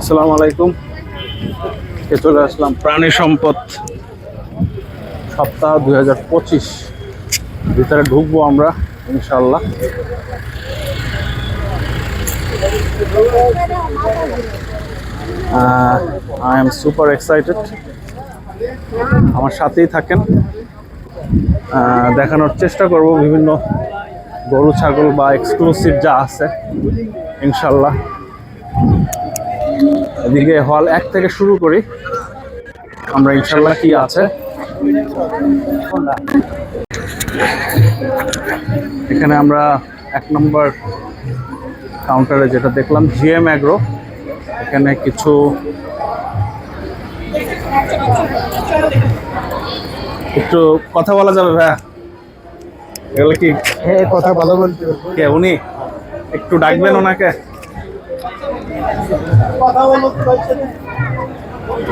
আসসালামু আলাইকুম। চলে আসলাম প্রাণী সম্পদ সপ্তাহ দুই হাজার পঁচিশ। ভিতরে ঢুকবো আমরা ইনশাল্লাহ আই এম সুপার এক্সাইটেড আমার সাথেই থাকেন। দেখানোর চেষ্টা করব বিভিন্ন গরু, ছাগল বা এক্সক্লুসিভ যা আছে ইনশাল্লাহ এদিকে হল এক থেকে শুরু করি। আমরা ইনশাল্লাহ কি আছে? এখানে আমরা এক নম্বর কাউন্টারে যেটা দেখলাম জিএম অ্যাগ্রো এখানে কিছু একটু কথা বলা যাবে ভাইয়া? এগুলো কি? হ্যাঁ কথা ভালো বলতে কে উনি? একটু ডাকবেন ওনাকে?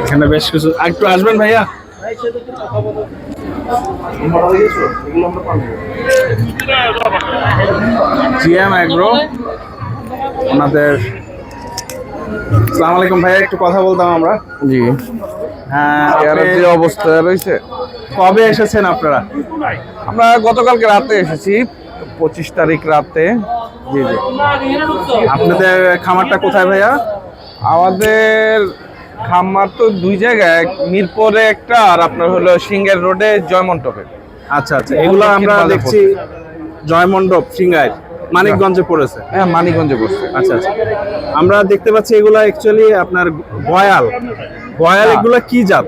এখানে বেশ কিছু আর একটু আসবেন ভাইয়া? GM agro. ওনাদের আসসালামু আলাইকুম ভাইয়া একটু কথা বলতাম আমরা। জি। হ্যাঁ যে অবস্থা রয়েছে। কবে এসেছেন আপনারা? আমরা গতকালকে রাতে এসেছি পঁচিশ তারিখ রাতে। জি জি। আপনাদের খামারটা কোথায় ভাইয়া? আমাদের খামার তো দুই জায়গায় মিরপুরে একটা আর আপনার হলো সিঙ্গের রোডে জয়মন্টপে আচ্ছা আচ্ছা। এগুলো আমরা দেখছি জয়মণ্ডপ সিঙ্গাই মানিকগঞ্জে পড়েছে। হ্যাঁ মানিকগঞ্জে বসছে আচ্ছা আচ্ছা। আমরা দেখতে পাচ্ছি এগুলো অ্যাকচুয়ালি আপনার গয়াল। গয়াল হ্যাঁ। এগুলো কি জাত?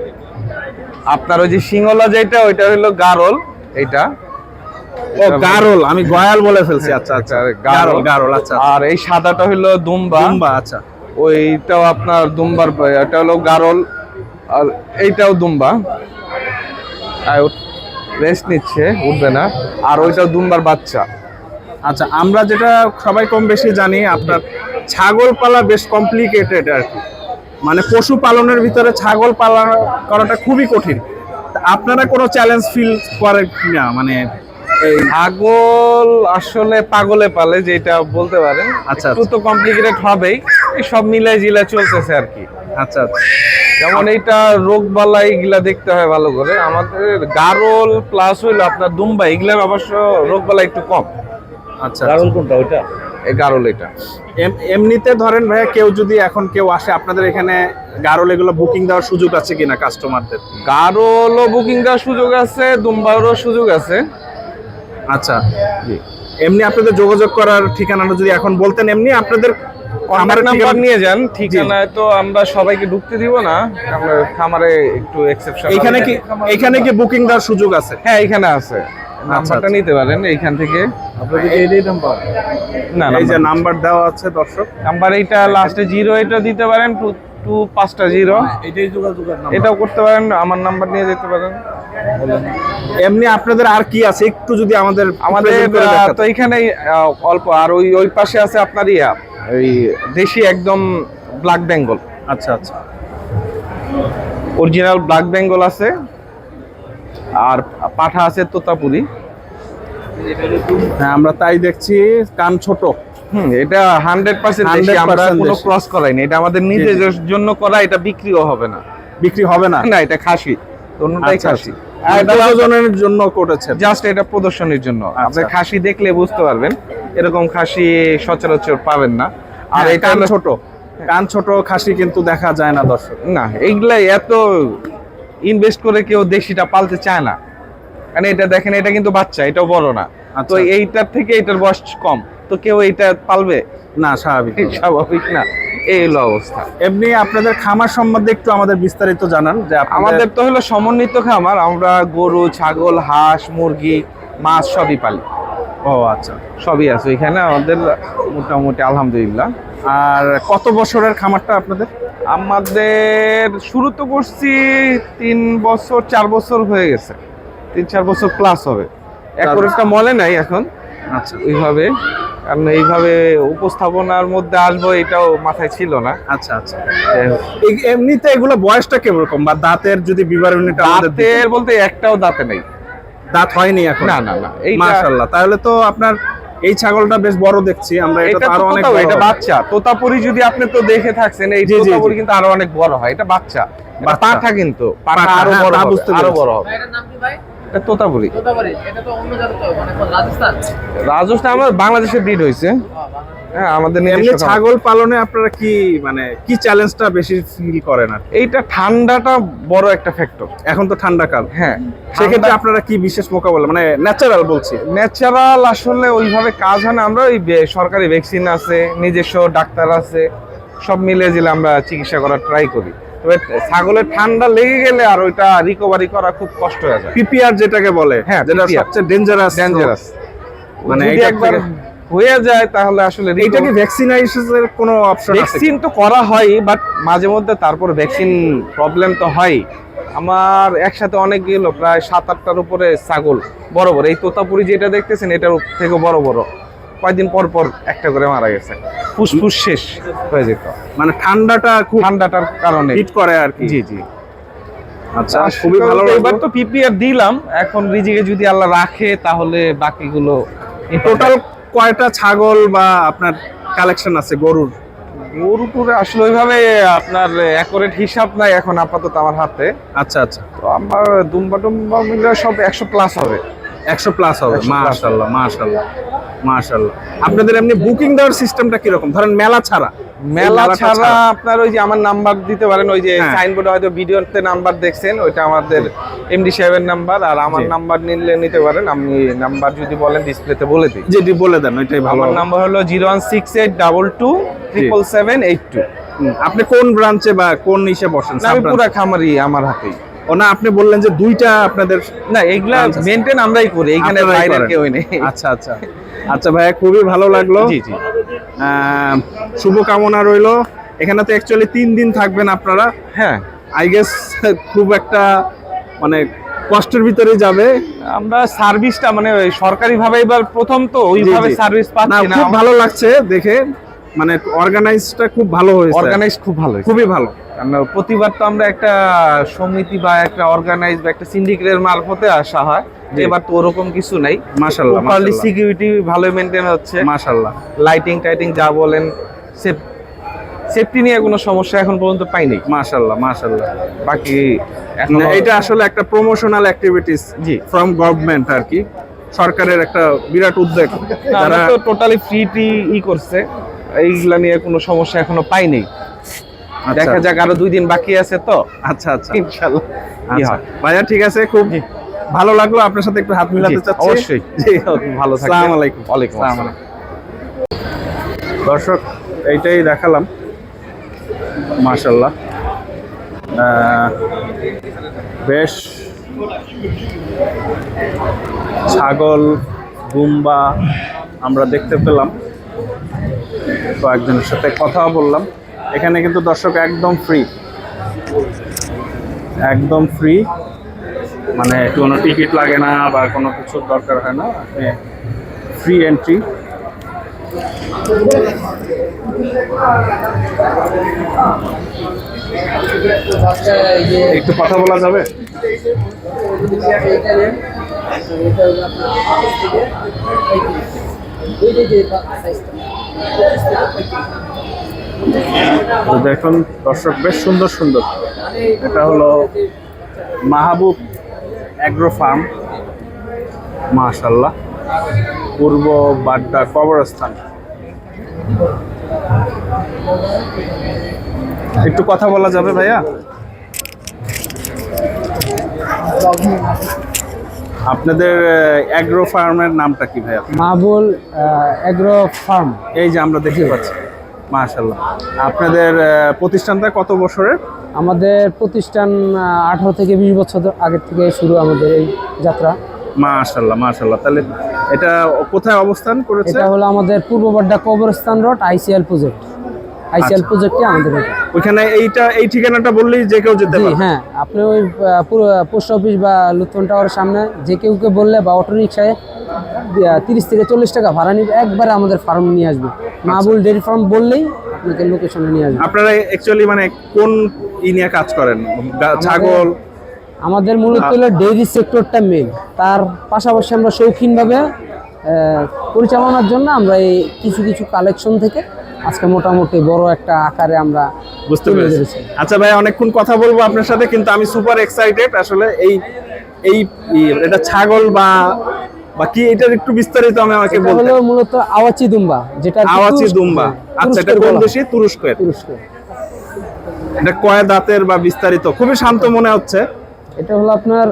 আপনার ওই যে সিঙ্গলা যেটা ওইটা হলো গারল এইটা। ও গারল আমি গয়াল বলে ফেলছি আচ্ছা আচ্ছা। গারল। গারল আচ্ছা আর এই সাদাটা হলো দুম্বা। দুম্বা আচ্ছা। ওইটাও আপনার দুম্বার এটা হলো গারল আর এইটাও দুম্বা। রেস্ট নিচ্ছে উঠবে না। আর ওইটাও দুম্বার বাচ্চা। আচ্ছা আমরা যেটা সবাই কম বেশি জানি আপনার ছাগল পালা বেশ কমপ্লিকেটেড আর কি। মানে পশু পালনের ভিতরে ছাগল পালন করাটা খুবই কঠিন। আপনারা কোনো চ্যালেঞ্জ ফিল করেন কিনা মানে ছাগল আসলে পাগলে পালে যেটা বলতে পারেন। আচ্ছা, একটু তো কমপ্লিকেটেড হবেই সব মিলাই জিলা চলতেছে আর কি। আচ্ছা আচ্ছা। যেমন এইটা রোগ বালা এইগুলা দেখতে হয় ভালো করে। আমাদের গারল প্লাস হইল আপনার দুম্বা এগুলার অবশ্য রোগ বালা একটু কম। আচ্ছা গারল কোনটা ওইটা? এই গারল এটা। এম- এমনিতে ধরেন ভাইয়া কেউ যদি এখন কেউ আসে আপনাদের এখানে গারল এগুলো বুকিং দেওয়ার সুযোগ আছে কিনা কাস্টমারদের গারলও বুকিং দেওয়ার সুযোগ আছে দুম্বারও সুযোগ আছে। আচ্ছা। এমনি আপনাদের যোগাযোগ করার ঠিকানাটা যদি এখন বলতেন এমনি আপনাদের আমার খামারের নাম্বার নিয়ে যান ঠিকানায় তো আমরা সবাইকে ঢুকতে দিব না আমরা খামারে একটু এক্সেপশন এইখানে কি এইখানে কি বুকিং দেওয়ার সুযোগ আছে? হ্যাঁ এখানে আছে। নাম্বারটা আচ্ছা। নিতে পারেন এইখান থেকে। না এই যে নাম্বার নাম্বার দেওয়া আছে দর্শক। নাম্বার এইটা লাস্টে জিরো এটা দিতে পারেন টু টু পাঁচটা জিরো এটাই যোগাযোগ এটাও করতে পারেন আমার নাম্বার নিয়ে যেতে পারেন। এমনি আপনাদের আর কি আছে? একটু যদি আমাদের আমাদের। তো এখানে অল্প আর ওই ওই পাশে আছে আপনার ইয়া ওই দেশি একদম ব্ল্যাক বেঙ্গল আচ্ছা আচ্ছা। অরিজিনাল ব্ল্যাক বেঙ্গল আছে। আর পাঠা আছে তোতাপুরি। হ্যাঁ আমরা তাই দেখছি কান ছোট। হুম এটা হান্ড্রেড পার্সেন্ট 100% আমরা কোনো ক্রস করাইনি। এটা আমাদের নিজের জন্য করা এটা বিক্রিও হবে না। বিক্রি হবে না। না এটা খাসি। অন্যটাই আচ্ছা, খাসি। আর জন্য করেছেন। জাস্ট এটা প্রদর্শনীর জন্য। আচ্ছা। আপনি খাসি দেখলে বুঝতে পারবেন। এরকম খাসি সচরাচর পাবেন না। আর আর এটা এটা কান হলো- ছোট। কান ছোট খাসি কিন্তু দেখা যায় না দর্শক। না এইগুলাই এত ইনভেস্ট করে কেউ দেশিটা পালতে চায় না। কারণ এটা দেখেন এটা কিন্তু বাচ্চা এটাও বড় না। তো আচ্ছা। এইটার থেকে এটার বয়স কম। তো কেউ এইটা পালবে? না স্বাভাবিক স্বাভাবিক না। এই হলো অবস্থা। এমনি আপনাদের খামার সম্বন্ধে একটু আমাদের বিস্তারিত জানান যে আমাদের তো হলো সমন্বিত খামার আমরা গরু ছাগল হাঁস মুরগি মাছ সবই পালি। ও আচ্ছা। সবই আছে এখানে আমাদের মোটামুটি আলহামদুলিল্লাহ। আর কত বছরের খামারটা আপনাদের? আমাদের শুরু তো করছি তিন বছর চার বছর হয়ে গেছে। তিন চার বছর প্লাস হবে। এখন একটা মনে নাই এখন। আচ্ছা। ওইভাবে। কারণ এইভাবে উপস্থাপনার মধ্যে আসব এটাও মাথায় ছিল না। আচ্ছা আচ্ছা। এই- এমনিতে এগুলো বয়সটা কীরকম? বা দাঁতের যদি বিবরণীটা দাঁতের বলতে একটাও দাঁতে নেই। দাঁত হয়নি এখন? না না না এইটা মাশাআল্লাহ। তাহলে তো আপনার এই ছাগলটা বেশ বড় দেখছি। আমরা এটা আরও অনেক তোতাপুরি, এটা বাচ্চা। তোতাপুরি যদি আপনি তো দেখে থাকছেন এই। তোতাপুরি কিন্তু আরও অনেক বড় হয়। এটা বাচ্চা। পাঠা কিন্তু। পাঠা আরও হ্যাঁ, বড় হবে, বুঝতে আরও বড় হবে। এটার নাম কি ভাই? তোতাপুরি। তোতাবাড়ি এটা তো অন্য জায়গা তো মানে কোন রাজস্থান? রাজস্থান আমার বাংলাদেশে ব্রিড হয়েছে হ্যাঁ আমাদের নিজস্ব ছাগল পালনে আপনারা কি মানে কি চ্যালেঞ্জটা বেশি ফিল করেন আর এইটা ঠান্ডাটা বড় একটা ফ্যাক্টর এখন তো ঠান্ডা কাল হ্যাঁ সেক্ষেত্রে আপনারা কি বিশেষ মোকাবেলা মানে ন্যাচারাল বলছি? ন্যাচারাল আসলে ওইভাবে কাজ হয় না। আমরা ওই সরকারি ভ্যাকসিন আছে নিজস্ব ডাক্তার আছে সব মিলে জিলে আমরা চিকিৎসা করার ট্রাই করি। তবে ছাগলের ঠান্ডা লেগে গেলে আর ওইটা রিকভারি করা খুব কষ্ট হয়ে যায়। পিপিআর যেটাকে বলে হ্যাঁ, যেটা সবচেয়ে ডেঞ্জারাস ডেঞ্জারাস মানে একবার হয়ে যায় তাহলে আসলে এইটা কি ভ্যাকসিনেশনের কোনো অপশন ভ্যাকসিন তো করা হয় বাট মাঝে মধ্যে তারপর ভ্যাকসিন প্রবলেম তো হয়। আমার একসাথে অনেক গেল প্রায় সাত আটটার উপরে ছাগল বড় বড়। এই তোতাপুরি যেটা দেখতেছেন এটার থেকে বড় বড়। কয়েকদিন পর পর একটা করে মারা গেছে। ফুসফুস শেষ হয়ে যেত। মানে ঠান্ডাটা খুব ঠান্ডাটার কারণে। হিট করে আর কি। জি জি। আচ্ছা খুবই ভালো এবার তো পিপিআর দিলাম এখন রিজিকে যদি আল্লাহ রাখে তাহলে বাকিগুলো টোটাল কয়টা ছাগল বা আপনার কালেকশন আছে গরুর? গরু টুরে আসলে ওইভাবে আপনার অ্যাকোরেট হিসাব নাই এখন আপাতত আমার হাতে। আচ্ছা আচ্ছা। তো আমার দুম্বা টুম্বা মিলে সব একশো প্লাস হবে। একশো প্লাস হবে। 100 plus মাশাল্লাহ মাশাল্লাহ মাশাল্লাহ আপনাদের এমনি বুকিং দেওয়ার সিস্টেমটা কীরকম? ধরেন মেলা ছাড়া। মেলা ছাড়া আপনার ওই যে আমার নাম্বার দিতে পারেন ওই যে হ্যাঁ। সাইনবোর্ডে হয়তো ভিডিওতে নাম্বার দেখছেন ওইটা আমাদের এমডি সাহেবের নাম্বার আর আমার নাম্বার নিলে নিতে পারেন। আমি নাম্বার যদি বলেন ডিসপ্লেতে বলে দিই। যেটি বলে দেন ওইটাই ভালো আমার নাম্বার হলো zero one six eight double two triple seven eight two. আপনি কোন ব্রাঞ্চে বা কোন ইসে বসেন? আমি পুরা খামারি আমার হাতেই। না আপনি বললেন যে দুইটা আপনাদের না এগুলা মেনটেন আমরাই করি এখানে বাইরের কেউ নেই। আচ্ছা আচ্ছা। আচ্ছা ভাইয়া খুবই ভালো লাগল। জি জি। শুভকামনা রইল। এখানে তো অ্যাকচুয়ালি তিন দিন থাকবেন আপনারা। হ্যাঁ। আই গেস খুব একটা মানে কষ্টের ভিতরে যাবে। আমরা সার্ভিসটা মানে ওই সরকারি এবার প্রথম তো ওইভাবে সার্ভিস পাচ্ছি না খুব ভালো লাগছে দেখে। মানে অর্গানাইজটা খুব ভালো হয়েছে। অর্গানাইজ খুব ভালো হয়েছে। খুবই ভালো। কারণ প্রতিবার তো আমরা একটা সমিতি বা একটা অর্গানাইজ বা একটা সিন্ডিকেটের মারফতে আসা হয়। এবার তো ওরকম কিছু নাই। মাশাল্লাহ প্রপারলি সিকিউরিটি ভালো মেনটেন হচ্ছে। মাশাল্লাহ লাইটিং টাইটিং যা বলেন সেফ সেফটি নিয়ে কোনো সমস্যা এখন পর্যন্ত পাইনি। মাশাল্লাহ মাশাল্লাহ বাকি এটা আসলে একটা প্রমোশনাল অ্যাক্টিভিটিস জি। ফ্রম গভর্নমেন্ট আর কি। সরকারের একটা বিরাট উদ্যোগ। যারা তো টোটালি ফ্রি টি ই করছে। এইগুলা নিয়ে কোনো সমস্যা এখনও পাইনি। দেখা যাক আরও দুই দিন বাকি আছে তো। আচ্ছা আচ্ছা। ইনশাল্লাহ। কি আচ্ছা। ভাইয়া ঠিক আছে খুব ভালো লাগল আপনার সাথে একটু হাত মিলাতে চাচ্ছি। অবশ্যই। জি ভালো থাকবেন। আসসালামু আলাইকুম। ওয়ালাইকুম আসসালামু আসসালাম। দর্শক এইটাই দেখালাম। মাশাল্লাহ আহ, বেশ ছাগল গুম্বা আমরা দেখতে পেলাম। কয়েকজনের সাথে কথা বললাম। এখানে কিন্তু দর্শক একদম ফ্রি একদম ফ্রি মানে কোনো টিকিট লাগে না বা কোনো কিছুর দরকার হয় না ফ্রি এন্ট্রি একটু কথা বলা যাবে তো দেখুন দর্শক বেশ সুন্দর সুন্দর। এটা হলো মাহবুব অ্যাগ্রো ফার্ম। মাশাল্লাহ পূর্ব বাড্ডা কবরস্থান। একটু কথা বলা যাবে ভাইয়া? আপনাদের অ্যাগ্রো ফার্মের নামটা কি ভাইয়া? Mahbul agro farm. এই যে আমরা দেখতে পাচ্ছি। মাশাল্লাহ আপনাদের প্রতিষ্ঠানটা কত বছরের? আমাদের প্রতিষ্ঠান আঠারো থেকে বিশ বছর আগের থেকে শুরু আমাদের এই যাত্রা। মাশাল্লাহ মাশাল্লাহ তাহলে এটা কোথায় অবস্থান করেছে? এটা হলো আমাদের পূর্ব বাড্ডা কবরস্থান রোড আইসিএল প্রজেক্ট। আইসিএল আচ্ছা। প্রজেক্টে আমাদের এটা। ওইখানে এইটা এই ঠিকানাটা বললেই যে কেউ যেতে পারে হ্যাঁ আপনি ওই পোস্ট অফিস বা লুৎফন টাওয়ারের সামনে যে কেউকে বললে বা অটো রিক্সায় তিরিশ থেকে চল্লিশ টাকা ভাড়া নিবে। একবারে আমাদের ফার্ম নিয়ে আসবে। মাহবুল ডেয়ারি ফার্ম বললেই আপনাকে লোকেশনে নিয়ে আসবে। আপনারা অ্যাকচুয়ালি মানে কোন ই নিয়ে কাজ করেন? ছাগল? আমাদের মূলত হলো ডেইরি সেক্টরটা মেন তার পাশাপাশি আমরা শৌখিনভাবে পরিচালনার জন্য আমরা এই কিছু কিছু কালেকশন থেকে আজকে মোটামুটি বড় একটা আকারে আমরা বুঝতে পেরেছি। আচ্ছা ভাই অনেকক্ষণ কথা বলব আপনার সাথে কিন্তু আমি সুপার এক্সাইটেড আসলে এই এই এটা ছাগল বা বা কি এটার একটু বিস্তারিত আমি আমাকে বলতে হলো মূলত আওয়াচি দুম্বা যেটা আওয়াচি দুম্বা। হ্যাঁ, আচ্ছা এটা কোন হয়। দেশি? তুরস্কের। তুরস্ক এটা কয় দাঁতের বা বিস্তারিত? খুবই শান্ত মনে হচ্ছে। এটা হলো আপনার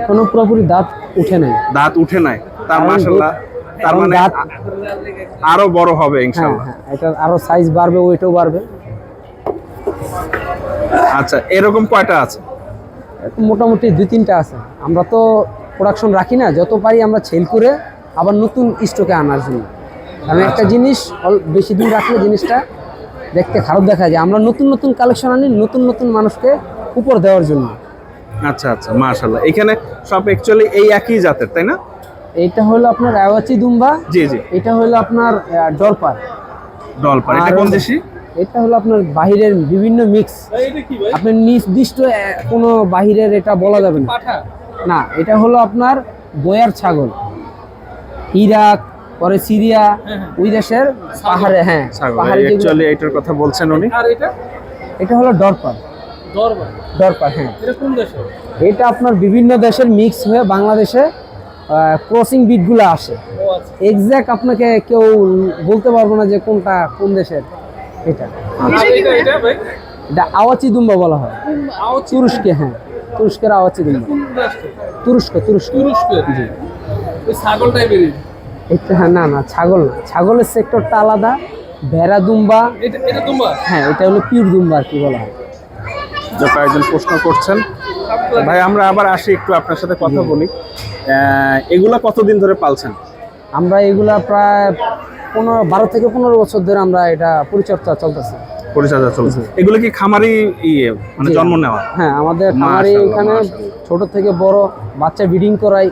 এখনও পুরোপুরি দাঁত উঠে নাই। দাঁত উঠে নাই। তার কারণ মাশাল্লাহ। তার মানে আরও বড় হবে হ্যাঁ ইনশাআল্লাহ হ্যাঁ এটা আরও সাইজ বাড়বে ওইটাও বাড়বে। আচ্ছা এরকম কয়টা আছে? মোটামুটি দুই তিনটা আছে। আমরা তো প্রোডাকশন রাখি না যত পারি আমরা সেল করে আবার নতুন স্টকে আনার জন্য। কারণ একটা জিনিস অল- বেশি দিন রাখলে জিনিসটা দেখতে খারাপ দেখা যায়। আমরা নতুন নতুন কালেকশন আনি নতুন নতুন মানুষকে উপর দেওয়ার জন্য। আচ্ছা আচ্ছা মাশাল্লাহ এখানে সব অ্যাকচুয়ালি এই একই জাতের তাই না? এইটা হলো আপনার অ্যাওয়াচি দুম্বা জি জি। এটা হলো আপনার আহ, ডরপার ডলপার এটা কোন দেশি? এটা হলো আপনার বাহিরের বিভিন্ন মিক্স আপনার নির্দিষ্ট কোনো বাহিরের এটা বলা যাবে না। না এটা হলো আপনার বয়ার ছাগল। ইরাক পরে সিরিয়া ওই দেশের পাহাড়ে হ্যাঁ পাহাড়ে অ্যাকচুয়ালি এটার কথা বলছেন উনি। এটা? হলো ডরপার ডরপার হ্যাঁ। এটা আপনার বিভিন্ন দেশের মিক্স হয়ে বাংলাদেশে ক্রসিং বিটগুলো আসে। এক্স্যাক্ট আপনাকে কেউ বলতে পারব না যে কোনটা কোন দেশের এটা। এটা আওয়াচি দুম্বা বলা হয়। তুরস্কে হ্যাঁ। তুরস্কের আওয়াচি দুম্বা তুরস্ক তুরস্ক। জি। ছাগল টাইপের এটা হ্যাঁ না না ছাগল না। ছাগলের সেক্টরটা আলাদা ভেড়া দুম্বা। এটা এটা তোমার হ্যাঁ এটা হলো পিউর দুম্বা আর কি বলা হয়। যে কয়েকজন প্রশ্ন করছেন। ভাই আমরা আবার আসি একটু আপনার সাথে কথা বলি। এগুলা কতদিন ধরে পালছেন? আমরা এগুলা প্রায় পনেরো বারো থেকে পনেরো বছর ধরে আমরা এটা পরিচর্যা চলতেছে। পরিচর্যা চলছে। এগুলো কি খামারি ইয়ে মানে জন্ম নেওয়া? হ্যাঁ আমাদের খামারে এখানে। ছোট থেকে বড় বাচ্চা ব্রিডিং করাই।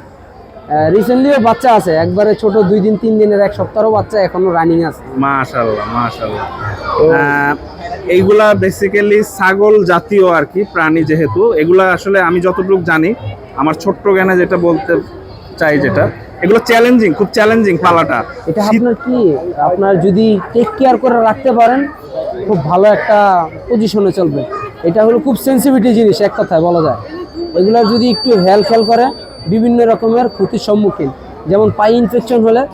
রিসেন্টলিও বাচ্চা আছে একবারে ছোট দুই দিন তিন দিনের এক সপ্তাহও বাচ্চা এখনও রানিং আছে। মাশাল্লাহ মাশাল্লাহ এইগুলা বেসিক্যালি ছাগল জাতীয় আর কি প্রাণী যেহেতু এগুলা আসলে আমি যতটুকু জানি আমার ছোট্ট জ্ঞানে যেটা বলতে চাই যেটা এগুলো চ্যালেঞ্জিং খুব চ্যালেঞ্জিং পালাটা। এটা আপনার কি? আপনার যদি টেক কেয়ার করে রাখতে পারেন খুব ভালো একটা পজিশনে চলবে। এটা হলো খুব সেন্সিভিটি জিনিস এক কথায় বলা যায়। এগুলো যদি একটু হেল খেল করে বিভিন্ন রকমের ক্ষতির সম্মুখীন। যেমন পাই ইনফেকশন হলে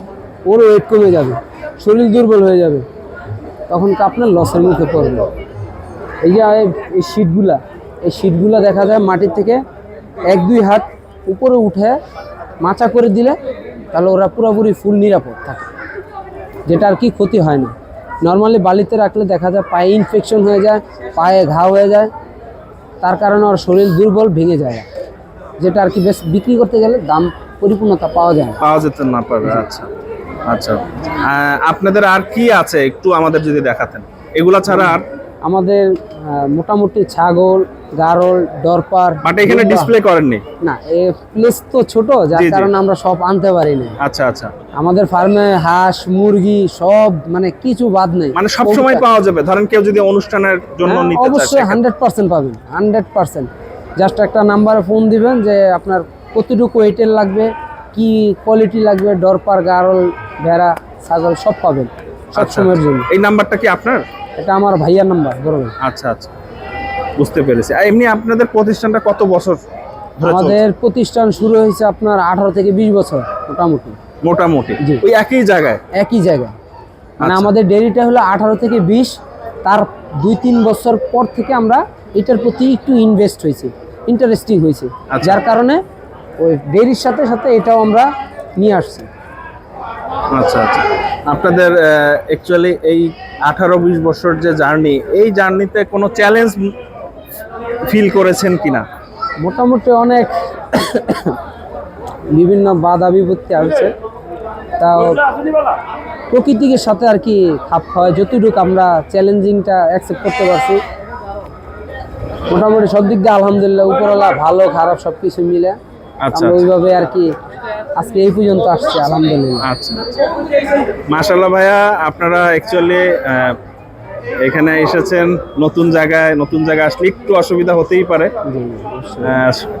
ওর ওয়েট কমে যাবে শরীর দুর্বল হয়ে যাবে। তখন তো আপনার লসের মুখে পড়বে? এই যে এই- এই শীটগুলা এই শীটগুলা দেখা যায় মাটির থেকে এক দুই হাত উপরে উঠে মাচা করে দিলে তাহলে ওরা পুরোপুরি ফুল নিরাপদ থাকে। যেটা আর কি ক্ষতি হয় না। নর্মালি বালিতে রাখলে দেখা যায় পায়ে ইনফেকশন হয়ে যায় পায়ে ঘা হয়ে যায় তার কারণে ওর শরীর দুর্বল ভেঙে যায়। যেটা আর কি বেশ বিক্রি করতে গেলে দাম পরিপূর্ণতা পাওয়া যায় না। পাওয়া যেতে না পারবে আচ্ছা আচ্ছা। আপনাদের আর কি আছে একটু আমাদের যদি দেখাতেন? এগুলা ছাড়া আর আমাদের মোটামুটি ছাগল গারল দরপার বাট এখানে ডিসপ্লে করেননি? না এ প্লেস তো ছোট যার। কারণে আমরা সব আনতে পারি না আচ্ছা আচ্ছা। আমাদের ফার্মে হাঁস মুরগি সব মানে কিছু বাদ নেই। মানে সব সময় পাওয়া যাবে। ধরেন কেউ যদি অনুষ্ঠানের জন্য হ্যাঁ, নিতে চায় অবশ্যই সেক্ষেত্রে- হান্ড্রেড পার্সেন্ট পাবেন হান্ড্রেড পার্সেন্ট জাস্ট একটা নাম্বারে ফোন দিবেন যে আপনার কতটুকু ওয়েটের লাগবে কি কোয়ালিটি লাগবে ডরপার গারল ভেড়া ছাগল সব পাবেন সব আচ্ছা, সময়ের জন্য। এই নাম্বারটা কি আপনার? এটা আমার ভাইয়ার নাম্বার বড় আচ্ছা আচ্ছা। বুঝতে পেরেছি। আর এমনি আপনাদের প্রতিষ্ঠানটা কত বছর আমাদের প্রতিষ্ঠান শুরু হয়েছে আপনার আঠারো থেকে বিশ বছর মোটামুটি। মোটামুটি। ওই একই জায়গায়? একই জায়গায়। মানে আচ্ছা। আমাদের ডেরিটা হলো আঠারো থেকে বিশ তার দুই তিন বছর পর থেকে আমরা এটার প্রতি একটু ইনভেস্ট হয়েছে ইন্টারেস্টিং হয়েছে। যার কারণে ওই ডেরির সাথে সাথে এটাও আমরা নিয়ে আসছি। আচ্ছা আচ্ছা। আপনাদের অ্যাকচুয়ালি এই আঠারো বিশ বছর যে জার্নি এই জার্নিতে কোনো চ্যালেঞ্জ ফিল করেছেন কিনা? মোটামুটি অনেক বিভিন্ন বাধা বিপত্তি আসছে তাও প্রকৃতির সাথে আর কি খাপ খাওয়ায় যতটুকু আমরা চ্যালেঞ্জিংটা অ্যাকসেপ্ট করতে পারছি। মোটামুটি সব দিক দিয়ে আলহামদুলিল্লাহ উপরওয়ালা ভালো খারাপ সব কিছু মিলে। আচ্ছা আমরা ওইভাবে আর কি আজকে এই পর্যন্ত আসছে আলহামদুলিল্লাহ। আচ্ছা মাশাল্লাহ ভাইয়া আপনারা অ্যাকচুয়ালি এখানে এসেছেন নতুন জায়গায় নতুন জায়গায় আসলে একটু অসুবিধা হতেই পারে।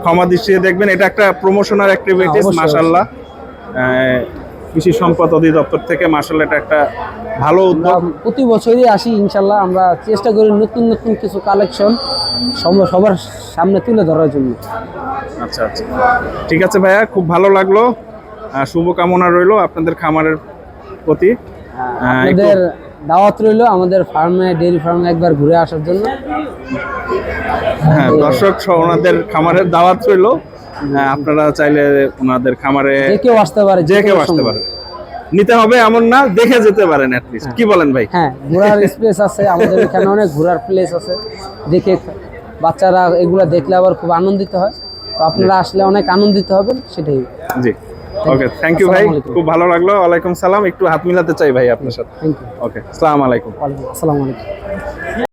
ক্ষমা দৃষ্টিতে দেখবেন এটা একটা প্রমোশনাল অ্যাক্টিভিটিস মাশাল্লাহ কৃষি সম্পদ অধিদপ্তর থেকে মার্শাল এটা একটা ভালো উদ্যোগ। প্রতি বছরই আসি ইনশাল্লাহ আমরা চেষ্টা করি নতুন নতুন কিছু কালেকশন সবার সামনে তুলে ধরার জন্য। আচ্ছা আচ্ছা। ঠিক আছে ভাইয়া খুব ভালো লাগল। শুভকামনা রইল আপনাদের খামারের প্রতি। আহ, আপনাদের দাওয়াত রইল আমাদের ফার্মে ডেয়ারি ফার্মে একবার ঘুরে আসার জন্য। হ্যাঁ দর্শক ওনাদের খামারের দাওয়াত রইল। আপনারা চাইলে ওনাদের খামারে যে কেউ আসতে পারে যে কেউ আসতে পারে। নিতে হবে এমন না দেখে যেতে পারেন অ্যাটলিস্ট কি বলেন ভাই? হ্যাঁ ঘোরার স্পেস আছে আমাদের এখানে অনেক ঘোরার প্লেস আছে। দেখে বাচ্চারা এগুলো দেখলে আবার খুব আনন্দিত হয়। তো আপনারা আসলে অনেক আনন্দিত হবেন সেটাই। জি। ওকে থ্যাংক ইউ ভাই। খুব ভালো লাগল। ওয়ালাইকুম সালাম। একটু হাত মিলাতে চাই ভাই আপনার সাথে। থ্যাংক ইউ ওকে আসসালামু আলাইকুম। আসসালামু। আলাইকুম